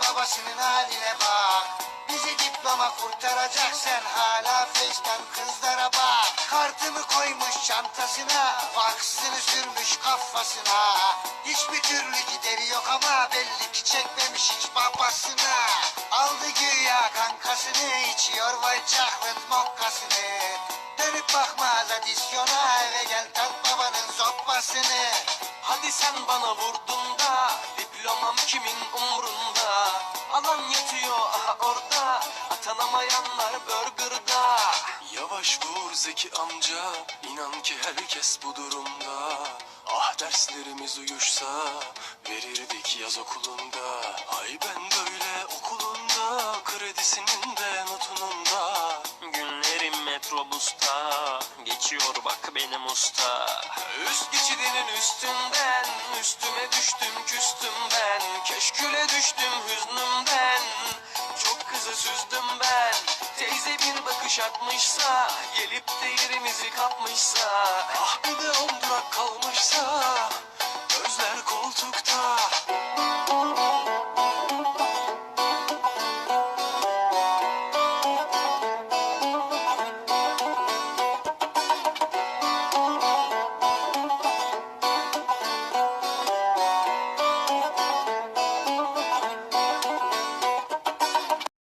babasının haline bak. Bizi diploma kurtaracak sen hala face'ten kızlara bak. Kartımı koymuş çantasına Faksını sürmüş kafasına. Hiçbir türlü gideri yok ama belli ki çekmemiş hiç babasına. Aldı güya kankasını içiyor vay chocolate mokkasını. Dönüp bakmaz adisyona eve gel tat babanın zoppasını Hadi sen bana vurdun da diplomam kimin umrunda. Alan yatıyor aha orada. Atanamayanlar burgerda. Yavaş vur Zeki amca. İnan ki herkes bu durumda. Ah derslerimiz uyuşsa verirdik yaz okulunda. Ay ben böyle okulunda kredisinin de notunun da Günlerim metrobusta. Geçiyor bak benim usta. Üst geçidinin üstünden üstüme düştüm küstüm ben. Keşküle düştüm hüznümden. Çok kızı süzdüm ben. Teyze bir bakış atmışsa gelip de yerimizi kapmışsa. Ah bir de